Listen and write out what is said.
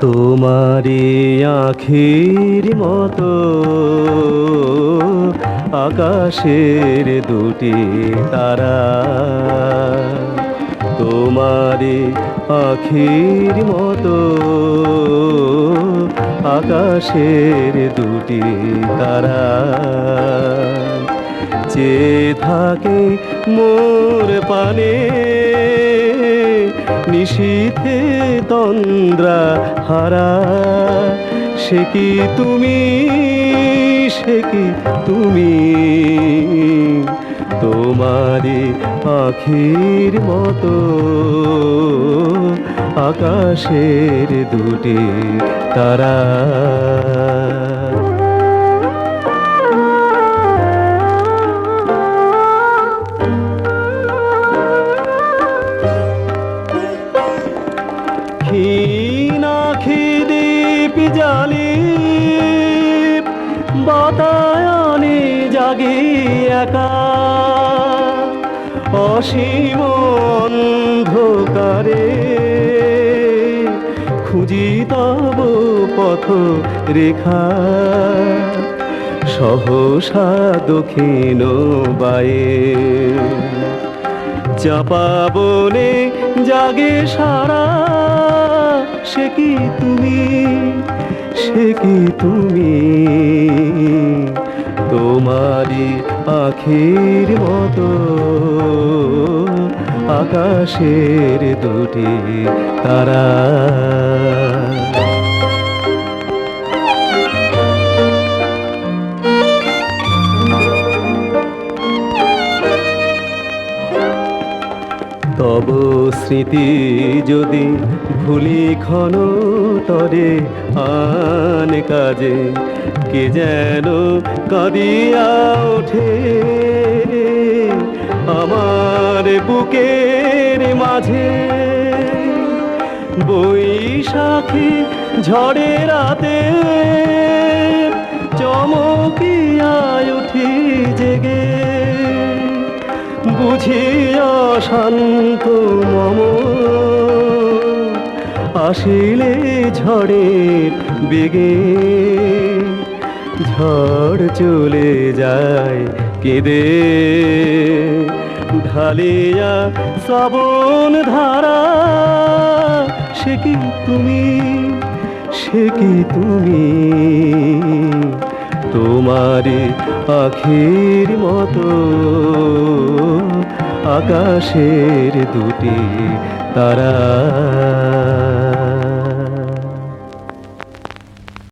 তোমারি আখির মতো আকাশের দুটি তারা। তোমারি আখির মতো আকাশের দুটি তারা। যে থাকে মোর পানে, নিশীথে তন্দ্রা হারা। সে কি তুমি, সে কি তুমি? তোমারি আখির মতো আকাশের দুটি তারা। ক্ষীণাখি দীপ অসীম অন্ধকারে খুঁজি তব পথ রেখা। সহসা দক্ষিণ বায়ে। চাপা বনে জাগে সারা, সে কি তুমি? সে কি তুমি? তোমারি আখির মতো আকাশের দুটি তারা। তব স্মৃতি যদি ভুলি ক্ষণ তরে আন কাজে, কে যেন কাঁদিয়া ওঠে। আমার বুকের মাঝে বৈশাখী ঝড়ে রাতে চমকিয়া বুঝিয়া শান্ত মম। আসিলে ঝড়ের বেগে, ঝড় চলে যায় কেঁদে। ঢালিয়া শ্রাবণ ধারা, সে কি তুমি? সে কি তুমি? তোমারি আখির মতো। আকাশের দুটি তারা।